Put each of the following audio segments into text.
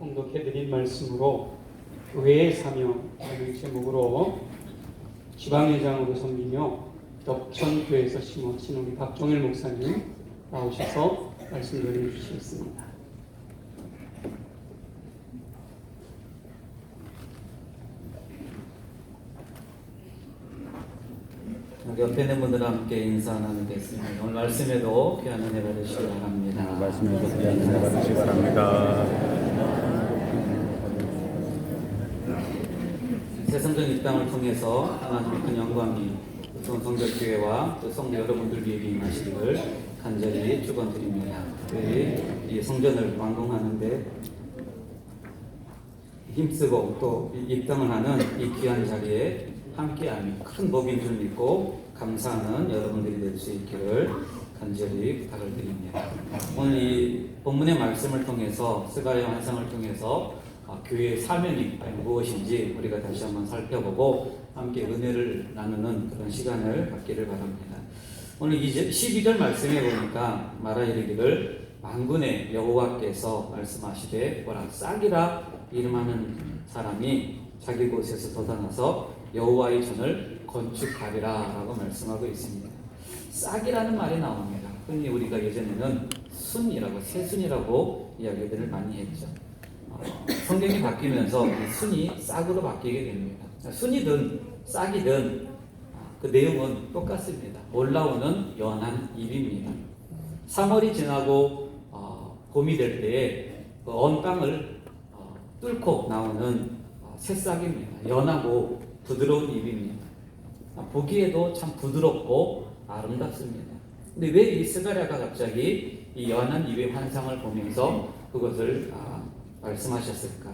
공독해드린 말씀으로 교회의 사명이라는 제목으로 지방회장으로 섬기며 덕천교회에서 심어진 우리 박종일 목사님 나오셔서 말씀 전해주시겠습니다. 여기 옆에 있는 분들과 함께 인사 나누겠습니다. 오늘 말씀에도 귀한 은혜 받으시기 바랍니다. 말씀을 듣기 위해 받으시기 바랍니다. 새성전 입당을 통해서 하나님의 큰 영광이 좋은 성결교회와 또 성도 여러분들 위에 임하시기를 간절히 축원드립니다. 우리 이 성전을 완공하는데 힘쓰고 또 입당을 하는 이 귀한 자리에 함께하는 큰 복인 줄 믿고 감사하는 여러분들이 될 수 있기를 간절히 부탁을 드립니다. 오늘 이 본문의 말씀을 통해서 스가의 환상을 통해서 아, 교회의 사명이 무엇인지 우리가 다시 한번 살펴보고 함께 은혜를 나누는 그런 시간을 갖기를 바랍니다. 오늘 12절 말씀에 보니까 말하 이르기를 만군의 여호와께서 말씀하시되 보라 싹이라 이름하는 사람이 자기 곳에서 돋아나서 여호와의 전을 건축하리라 라고 말씀하고 있습니다. 싹이라는 말이 나옵니다. 흔히 우리가 예전에는 순이라고 새순이라고 이야기들을 많이 했죠. 어, 성경이 바뀌면서 이 순이 싹으로 바뀌게 됩니다. 순이든 싹이든 아, 그 내용은 똑같습니다. 올라오는 연한 잎입니다. 3월이 지나고 어, 봄이 될 때에 그 언땅을 어, 뚫고 나오는 어, 새싹입니다. 연하고 부드러운 잎입니다. 아, 보기에도 참 부드럽고 아름답습니다. 근데 왜 이 스가랴가 갑자기 이 연한 잎의 환상을 보면서 그것을 아, 말씀하셨을까?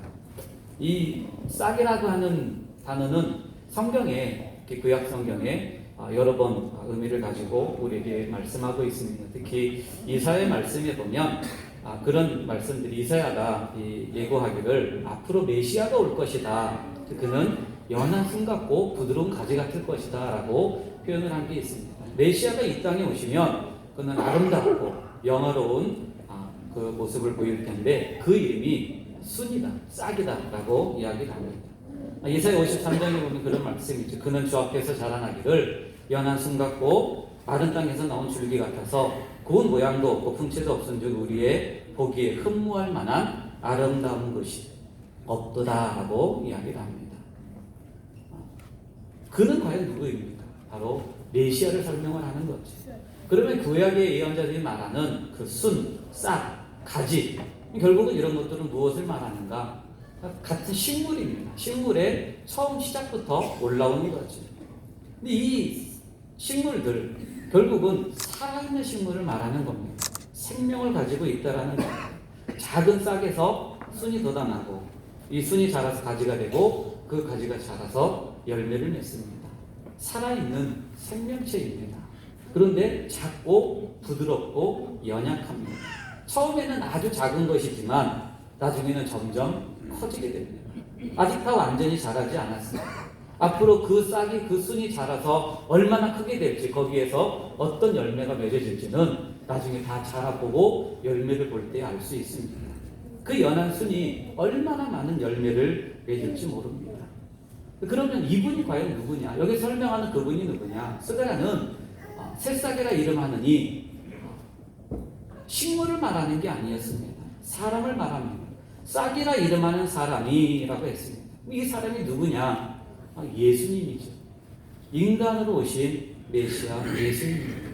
이 싹이라고 하는 단어는 성경에 구약 성경에 아, 여러 번 아, 의미를 가지고 우리에게 말씀하고 있습니다. 특히 이사의 말씀에 보면 아, 그런 말씀들이 이사야가 이 예고하기를 앞으로 메시아가 올 것이다. 그는 연한 순 같고 부드러운 가지 같을 것이다라고 표현을 한 게 있습니다. 메시아가 이 땅에 오시면 그는 아름답고 영화로운 아, 그 모습을 보일 텐데 그 이름이 순이다, 싹이다라고 이야기를 합니다. 아, 이사야 53장에 보면 그런 말씀이 있죠. 그는 주 앞에서 자라나기를 연한 순 같고 마른 땅에서 나온 줄기 같아서 고운 모양도 없고 풍채도 없은 줄 우리의 보기에 흠모할 만한 아름다운 것이 없도다라고 이야기를 합니다. 아, 그는 과연 누구입니까? 바로 메시아를 설명을 하는 거죠. 그러면 구약의 예언자들이 말하는 그 순, 싹, 가지 결국은 이런 것들은 무엇을 말하는가? 같은 식물입니다. 식물의 처음 시작부터 올라오는 거죠. 근데 이 식물들 결국은 살아있는 식물을 말하는 겁니다. 생명을 가지고 있다라는 겁니다. 작은 싹에서 순이 돋아나고 이 순이 자라서 가지가 되고 그 가지가 자라서 열매를 맺습니다. 살아있는 생명체입니다. 그런데 작고 부드럽고 연약합니다. 처음에는 아주 작은 것이지만 나중에는 점점 커지게 됩니다. 아직 다 완전히 자라지 않았습니다. 앞으로 그 싹이 그 순이 자라서 얼마나 크게 될지 거기에서 어떤 열매가 맺어질지는 나중에 다 자라보고 열매를 볼 때 알 수 있습니다. 그 연한 순이 얼마나 많은 열매를 맺을지 모릅니다. 그러면 이분이 과연 누구냐? 여기 설명하는 그분이 누구냐? 스가랴는 어, 새싹이라 이름하느니 어, 식물을 말하는 게 아니었습니다. 사람을 말합니다. 싹이라 이름하는 사람이라고 했습니다. 이 사람이 누구냐? 아, 예수님이죠. 인간으로 오신 메시아 예수님입니다.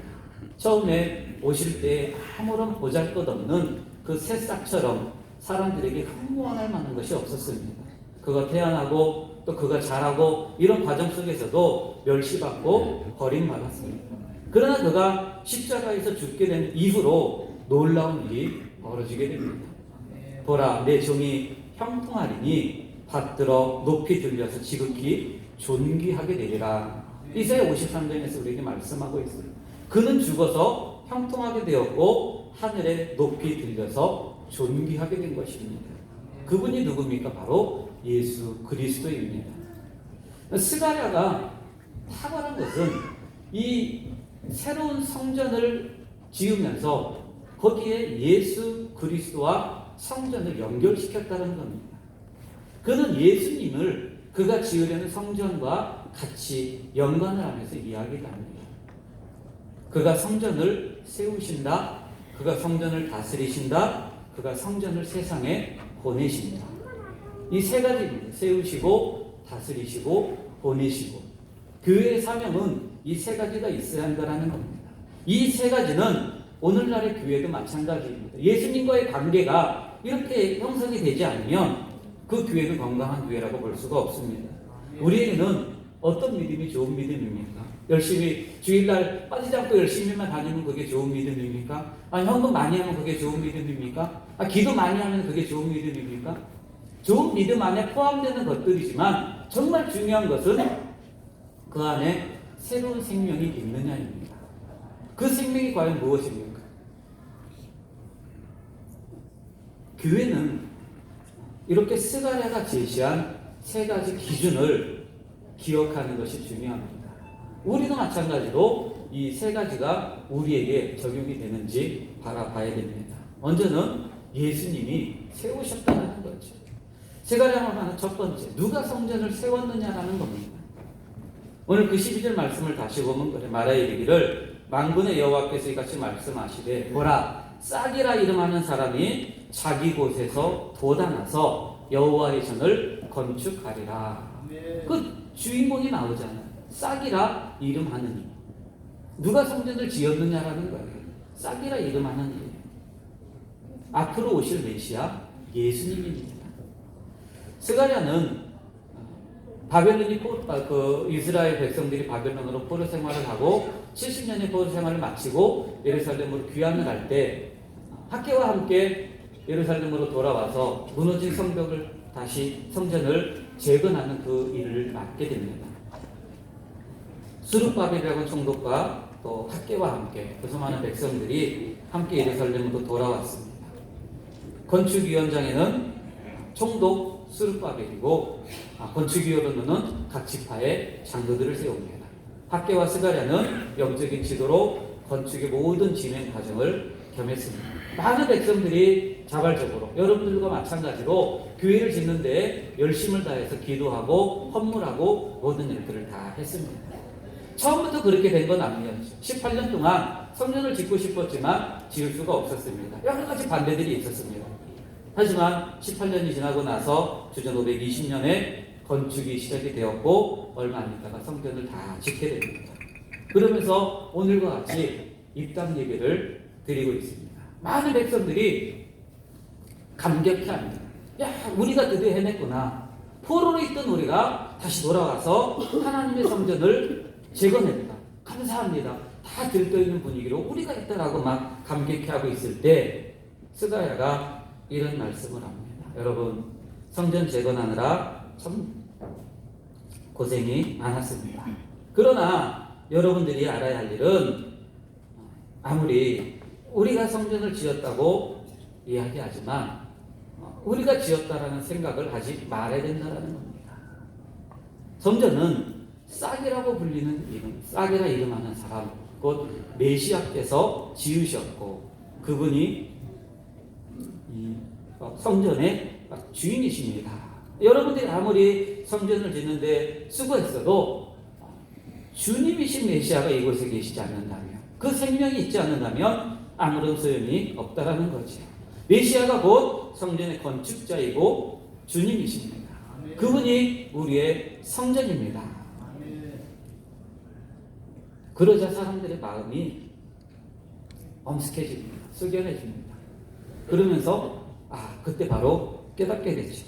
처음에 오실 때 아무런 보잘 것 없는 그 새싹처럼 사람들에게 흠모할 만한 것이 없었습니다. 그가 태어나고 또 그가 자라고 이런 과정 속에서도 멸시받고 버림받았습니다. 그러나 그가 십자가에서 죽게 된 이후로 놀라운 일이 벌어지게 됩니다. 보라 내 종이 형통하리니 받들어 높이 들려서 지극히 존귀하게 되리라. 이사야 53장에서 우리에게 말씀하고 있어요. 그는 죽어서 형통하게 되었고 하늘에 높이 들려서 존귀하게 된 것입니다. 그분이 누굽니까? 바로 예수 그리스도입니다. 스가랴가 탁월한 것은 이 새로운 성전을 지으면서 거기에 예수 그리스도와 성전을 연결시켰다는 겁니다. 그는 예수님을 그가 지으려는 성전과 같이 연관을 하면서 이야기를 합니다. 그가 성전을 세우신다. 그가 성전을 다스리신다. 그가 성전을 세상에 보내신다. 이 세 가지입니다. 세우시고 다스리시고 보내시고 교회의 사명은 이 세 가지가 있어야 한다는 겁니다. 이 세 가지는 오늘날의 교회도 마찬가지입니다. 예수님과의 관계가 이렇게 형성이 되지 않으면 그 교회는 건강한 교회라고 볼 수가 없습니다. 우리에게는 어떤 믿음이 좋은 믿음입니까? 열심히 주일날 빠지지 않고 열심히만 다니면 그게 좋은 믿음입니까? 아 현금 많이 하면 그게 좋은 믿음입니까? 아 기도 많이 하면 그게 좋은 믿음입니까? 좋은 믿음 안에 포함되는 것들이지만 정말 중요한 것은 그 안에 새로운 생명이 있느냐입니다. 그 생명이 과연 무엇입니까? 교회는 이렇게 스가랴가 제시한 세 가지 기준을 기억하는 것이 중요합니다. 우리도 마찬가지로 이 세 가지가 우리에게 적용이 되는지 바라봐야 됩니다. 먼저는 예수님이 세우셨다는 거죠. 스가랴가 하는 첫 번째, 누가 성전을 세웠느냐라는 겁니다. 오늘 그 12절 말씀을 다시 보면 그래 말하여 이르기를 만군의 여호와께서 이같이 말씀하시되 보라 싹이라 이름하는 사람이 자기 곳에서 돋아나서 여호와의 전을 건축하리라. 그 주인공이 나오잖아요. 싹이라 이름하느니 누가 성전을 지었느냐라는 거예요. 싹이라 이름하느니 앞으로 오실 메시아 예수님입니다. 스가랴는 바벨론이 포, 아, 그 이스라엘 백성들이 바벨론으로 포로 생활을 하고 70년의 포로 생활을 마치고 예루살렘으로 귀환을 할 때 학계와 함께 예루살렘으로 돌아와서 무너진 성벽을 다시 성전을 재건하는 그 일을 맡게 됩니다. 수르바벨이라는 총독과 또 학계와 함께 그 수많은 백성들이 함께 예루살렘으로 돌아왔습니다. 건축위원장에는 총독 수르바벨이고 아, 건축위원으로는 각 지파의 장로들을 세웁니다. 학계와 스가랴는 영적인 지도로 건축의 모든 진행 과정을 겸했습니다. 많은 백성들이 자발적으로 여러분들과 마찬가지로 교회를 짓는데 열심을 다해서 기도하고 헌물하고 모든 일들을 다 했습니다. 처음부터 그렇게 된 건 아니었죠. 18년 동안 성전을 짓고 싶었지만 지을 수가 없었습니다. 여러 가지 반대들이 있었습니다. 하지만 18년이 지나고 나서 주전 520년에 건축이 시작이 되었고 얼마 안 있다가 성전을 다 짓게 됩니다. 그러면서 오늘과 같이 입당 예배를 드리고 있습니다. 많은 백성들이 감격해 합니다. 야, 우리가 드디어 해냈구나. 포로로 있던 우리가 다시 돌아와서 하나님의 성전을 재건했다. 감사합니다. 다 들떠있는 분위기로 우리가 했다라고 막 감격해 하고 있을 때 스가야가 이런 말씀을 합니다. 여러분 성전 재건하느라 참 고생이 많았습니다. 그러나 여러분들이 알아야 할 일은 아무리 우리가 성전을 지었다고 이야기하지만 우리가 지었다라는 생각을 하지 말아야 된다는 겁니다. 성전은 싹이라고 불리는 이름, 싹이라 이름하는 사람, 곧 메시아께서 지으셨고 그분이 이 성전의 주인이십니다. 여러분들이 아무리 성전을 짓는데 수고했어도 주님이신 메시아가 이곳에 계시지 않는다면 그 생명이 있지 않는다면 아무런 소용이 없다라는 거죠. 메시아가 곧 성전의 건축자이고 주님이십니다. 그분이 우리의 성전입니다. 그러자 사람들의 마음이 엄숙해집니다. 숙연해집니다. 그러면서 아 그때 바로 깨닫게 되죠.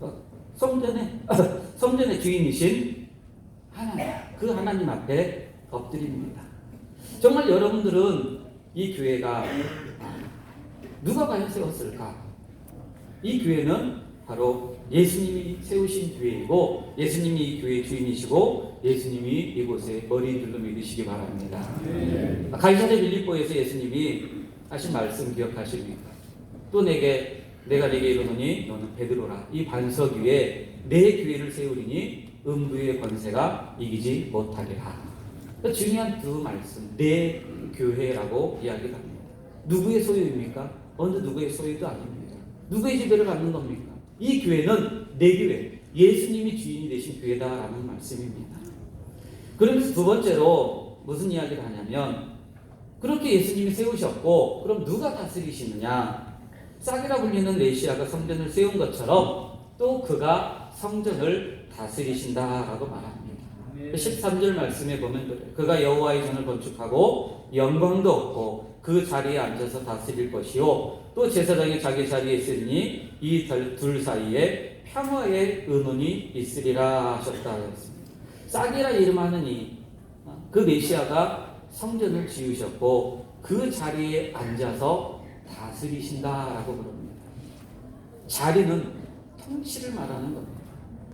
어, 성전의 성전의 주인이신 하나님 그 하나님 앞에 엎드립니다. 정말 여러분들은 이 교회가 누가 과연 세웠을까? 이 교회는 바로 예수님이 세우신 교회이고 예수님이 이 교회의 주인이시고 예수님이 이곳에 머리인 줄로 믿으시기 바랍니다. 가이사랴 빌립보에서 예수님이 하신 말씀 기억하십니까? 또 내게 내가 내게 이르노니 너는 베드로라 이 반석 위에 내 교회를 세우리니 음부의 권세가 이기지 못하리라. 그러니까 중요한 두 말씀 내 교회라고 이야기합니다. 누구의 소유입니까? 어느 누구의 소유도 아닙니다. 누구의 지배를 받는 겁니까? 이 교회는 내 교회, 예수님이 주인이 되신 교회다라는 말씀입니다. 그러면서 두 번째로 무슨 이야기를 하냐면 그렇게 예수님이 세우셨고 그럼 누가 다스리시느냐? 싹이라 불리는 메시아가 성전을 세운 것처럼 또 그가 성전을 다스리신다라고 말합니다. 13절 말씀에 보면. 그가 여호와의 전을 건축하고 영광도 없고 그 자리에 앉아서 다스릴 것이요 또 제사장이 자기 자리에 있으니 이 둘 사이에 평화의 의논이 있으리라 하셨다 하였습니다. 싹이라 이름하는 이그 메시아가 성전을 지으셨고 그 자리에 앉아서 다스리신다라고 부릅니다. 자리는 통치를 말하는 겁니다.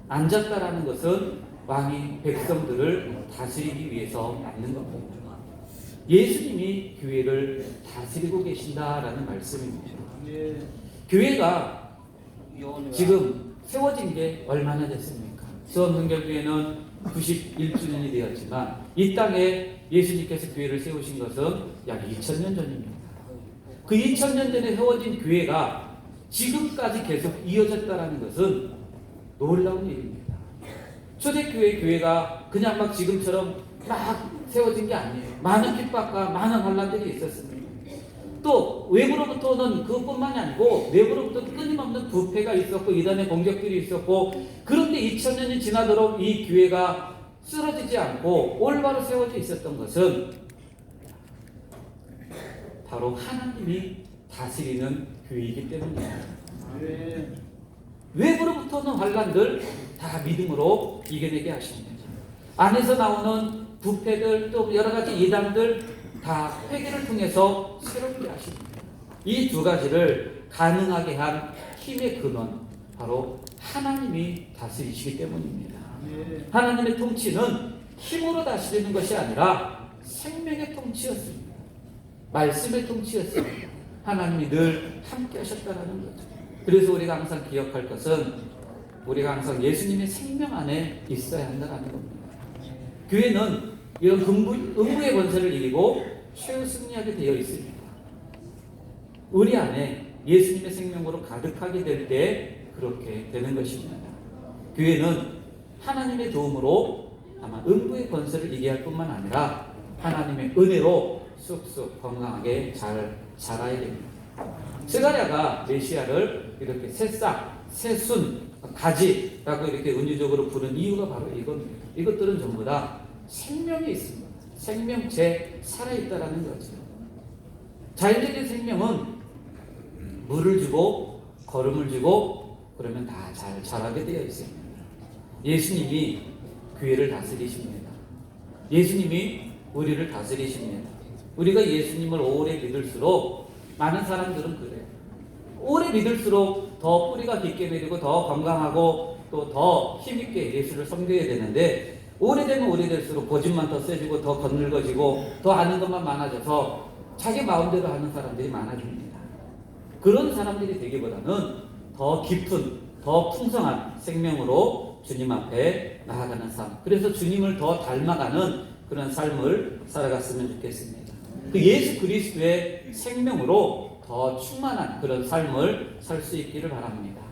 앉았다라는 것은 왕이 백성들을 다스리기 위해서 앉는 겁니다. 예수님이 교회를 다스리고 계신다라는 말씀입니다. 교회가 지금 세워진 게 얼마나 됐습니까? 수원등결교회는 91주년이 되었지만 이 땅에 예수님께서 교회를 세우신 것은 약 2000년 전입니다. 그 2000년 전에 세워진 교회가 지금까지 계속 이어졌다는 것은 놀라운 일입니다. 초대교회 교회가 그냥 막 지금처럼 막 세워진 게 아니에요. 많은 핍박과 많은 환란들이 있었습니다. 또 외부로부터는 그것뿐만이 아니고 내부로부터 끊임없는 부패가 있었고 이단의 공격들이 있었고 그런데 2000년이 지나도록 이 교회가 쓰러지지 않고 올바로 세워져 있었던 것은 바로 하나님이 다스리는 교회이기 때문입니다. 외부로부터는 환란들 다 믿음으로 이겨내게 하십니다. 안에서 나오는 부패들 또 여러 가지 이단들 다 회개를 통해서 새롭게 하십니다. 이 두 가지를 가능하게 한 힘의 근원 바로 하나님이 다스리시기 때문입니다. 하나님의 통치는 힘으로 다스리는 것이 아니라 생명의 통치였습니다. 말씀의 통치였습니다. 하나님이 늘 함께 하셨다는 거죠. 그래서 우리가 항상 기억할 것은 우리가 항상 예수님의 생명 안에 있어야 한다는 겁니다. 교회는 이런 근부, 의무의 권세를 이기고 최우승리하게 되어 있습니다. 우리 안에 예수님의 생명으로 가득하게 될 때 그렇게 되는 것입니다. 교회는 하나님의 도움으로 아마 음부의 권세를 이기게 할 뿐만 아니라 하나님의 은혜로 쑥쑥 건강하게 잘 자라야 됩니다. 스가랴가 메시아를 이렇게 새싹, 새순, 가지라고 이렇게 은유적으로 부른 이유가 바로 이겁니다. 이것들은 전부 다 생명이 있습니다. 생명체 살아있다라는 거죠. 자연적인 생명은 물을 주고 걸음을 주고 그러면 다 잘 자라게 되어 있습니다. 예수님이 교회를 다스리십니다. 예수님이 우리를 다스리십니다. 우리가 예수님을 오래 믿을수록 많은 사람들은 그래요. 오래 믿을수록 더 뿌리가 깊게 내리고 더 건강하고 또 더 힘있게 예수를 섬겨야 되는데 오래되면 오래될수록 고집만 더 세지고 더 건늙어지고 더 아는 것만 많아져서 자기 마음대로 하는 사람들이 많아집니다. 그런 사람들이 되기보다는 더 깊은 더 풍성한 생명으로 주님 앞에 나아가는 삶. 그래서 주님을 더 닮아가는 그런 삶을 살아갔으면 좋겠습니다. 그 예수 그리스도의 생명으로 더 충만한 그런 삶을 살 수 있기를 바랍니다.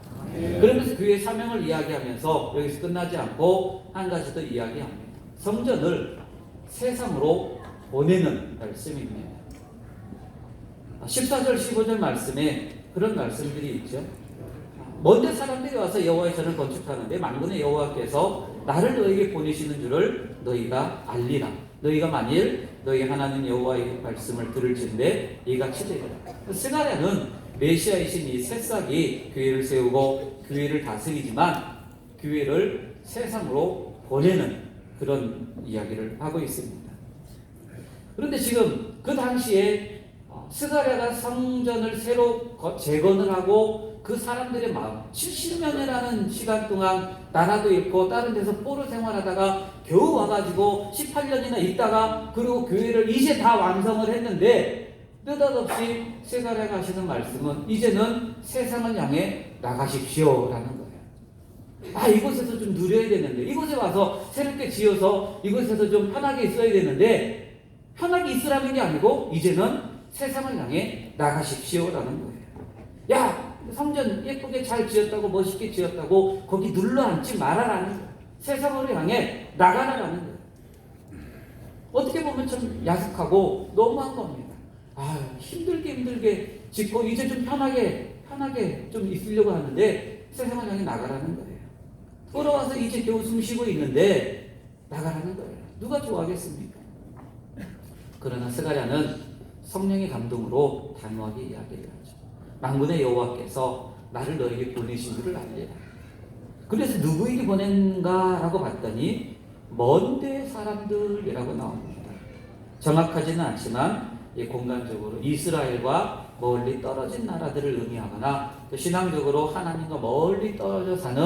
그러면서 교회 사명을 이야기하면서 여기서 끝나지 않고 한 가지 더 이야기합니다. 성전을 세상으로 보내는 말씀입니다. 14절 15절 말씀에 그런 말씀들이 있죠. 먼데 사람들이 와서 여호와의 전을 건축하는데 만군의 여호와께서 나를 너에게 보내시는 줄을 너희가 알리라. 너희가 만일 너희 하나님 여호와의 말씀을 들을진데 이같이 되리라. 스가랴는 메시아이신 이 새싹이 교회를 세우고 교회를 다스리지만 교회를 세상으로 보내는 그런 이야기를 하고 있습니다. 그런데 지금 그 당시에 스가랴가 성전을 새로 재건을 하고 그 사람들의 마음 70년이라는 시간 동안 나라도 있고 다른 데서 포로 생활하다가 겨우 와가지고 18년이나 있다가 그리고 교회를 이제 다 완성을 했는데 느닷없이 스가랴가 하시는 말씀은 이제는 세상을 향해 나가십시오라는 거예요. 아 이곳에서 좀 누려야 되는데 이곳에 와서 새롭게 지어서 이곳에서 좀 편하게 있어야 되는데 편하게 있으라는 게 아니고 이제는 세상을 향해 나가십시오라는 거예요. 야 성전 예쁘게 잘 지었다고 멋있게 지었다고 거기 눌러 앉지 말아라는 거예요. 세상으로 향해 나가라라는 거예요. 어떻게 보면 참 야속하고 너무한 겁니다. 아 힘들게 힘들게 짓고 이제 좀 편하게 편하게 좀 있으려고 하는데 세상을 향해 나가라는 거예요. 돌아와서 이제 겨우 숨 쉬고 있는데 나가라는 거예요. 누가 좋아하겠습니까? 그러나 스가랴는 성령의 감동으로 단호하게 이야기를 하죠. 만군의 여호와께서 나를 너에게 보내신 줄을 알리라. 그래서 누구에게 보낸가라고 봤더니 먼데 사람들이라고 나옵니다. 정확하지는 않지만 이 공간적으로 이스라엘과 멀리 떨어진 나라들을 의미하거나 또 신앙적으로 하나님과 멀리 떨어져 사는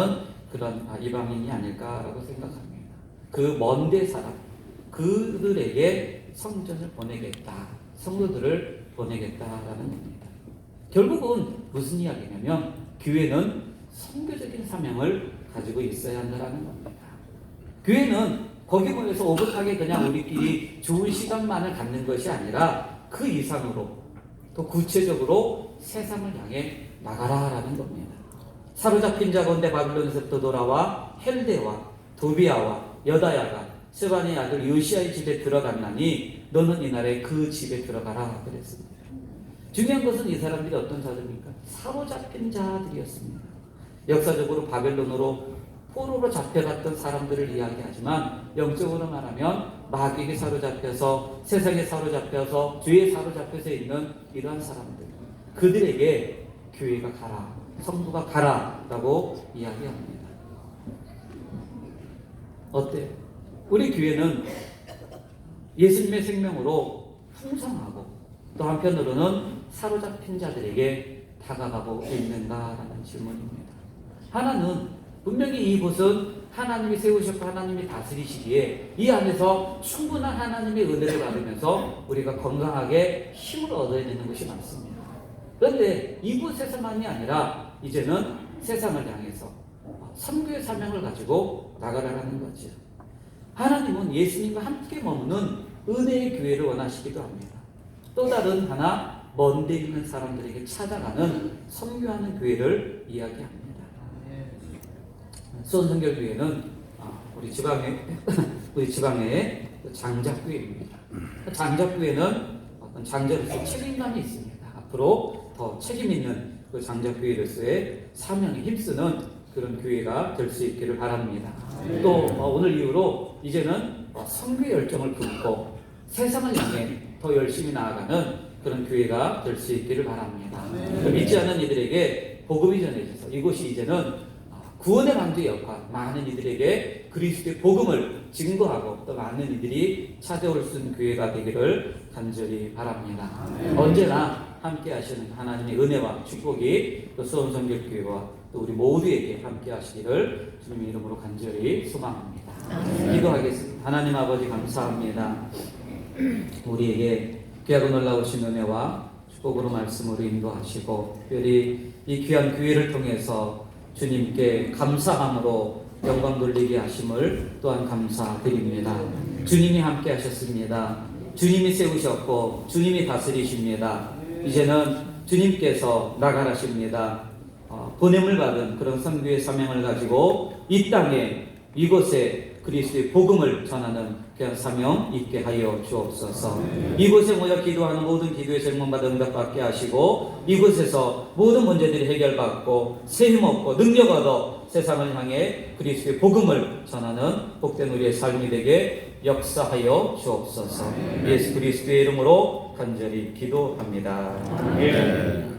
그런 아, 이방인이 아닐까라고 생각합니다. 그 먼데 사람 그들에게 성전을 보내겠다, 성도들을 보내겠다라는 겁니다. 결국은 무슨 이야기냐면 교회는 선교적인 사명을 가지고 있어야 한다는 겁니다. 교회는 거기 모여서 오붓하게 그냥 우리끼리 좋은 시간만을 갖는 것이 아니라 그 이상으로 또 구체적으로 세상을 향해 나가라라는 겁니다. 사로잡힌 자 가운데 바빌론에서부터 돌아와 헬데와 도비아와 여다야가 스바니 아들 요시아의 집에 들어갔나니 너는 이날에 그 집에 들어가라 그랬습니다. 중요한 것은 이 사람들이 어떤 자들입니까? 사로잡힌 자들이었습니다. 역사적으로 바벨론으로 포로로 잡혀갔던 사람들을 이야기하지만 영적으로 말하면 마귀에게 사로잡혀서 세상에 사로잡혀서 죄에 사로잡혀서 있는 이러한 사람들 그들에게 교회가 가라 성도가 가라 라고 이야기합니다. 어때요? 우리 교회는 예수님의 생명으로 풍성하고 또 한편으로는 사로잡힌 자들에게 다가가고 있는가라는 질문입니다. 하나는 분명히 이곳은 하나님이 세우셨고 하나님이 다스리시기에 이 안에서 충분한 하나님의 은혜를 받으면서 우리가 건강하게 힘을 얻어야 되는 것이 맞습니다. 그런데 이곳에서만이 아니라 이제는 세상을 향해서 선교의 사명을 가지고 나가라는 거죠. 하나님은 예수님과 함께 머무는 은혜의 교회를 원하시기도 합니다. 또 다른 하나 먼데 있는 사람들에게 찾아가는 선교하는 교회를 이야기합니다. 수원성결 교회는 아, 우리 지방의 우리 지방의 장작교회입니다. 장작교회는 어떤 장자로서 책임감이 있습니다. 앞으로 더 책임 있는 그 장작교회로서의 사명에 힘쓰는 그런 교회가 될 수 있기를 바랍니다. 또 어, 오늘 이후로 이제는 어, 선교 열정을 품고 세상을 향해 더 열심히 나아가는 그런 교회가 될 수 있기를 바랍니다. 그 믿지 않는 이들에게 복음이 전해져서 이곳이 이제는 어, 구원의 방주의 역할, 많은 이들에게 그리스도의 복음을 증거하고 또 많은 이들이 찾아올 수 있는 교회가 되기를 간절히 바랍니다. 언제나 함께 하시는 하나님의 은혜와 축복이 또 수원 성결교회와 또 우리 모두에게 함께 하시기를 주님의 이름으로 간절히 소망합니다. 기도하겠습니다. 하나님 아버지 감사합니다. 우리에게 귀하고 놀라우신 은혜와 축복으로 말씀으로 인도하시고 특별히 이 귀한 교회를 통해서 주님께 감사함으로 영광 돌리게 하심을 또한 감사드립니다. 주님이 함께 하셨습니다. 주님이 세우셨고 주님이 다스리십니다. 이제는 주님께서 나가라십니다. 어, 보냄을 받은 그런 선교의 사명을 가지고 이 땅에 이곳에 그리스도의 복음을 전하는 그런 사명 있게 하여 주옵소서. 이곳에 모여 기도하는 모든 기도의 질문받아 응답 받게 하시고 이곳에서 모든 문제들이 해결받고 세힘 얻고 능력 얻어 세상을 향해 그리스도의 복음을 전하는 복된 우리의 삶이 되게 역사하여 주옵소서. 예수 그리스도의 이름으로 간절히 기도합니다. 예.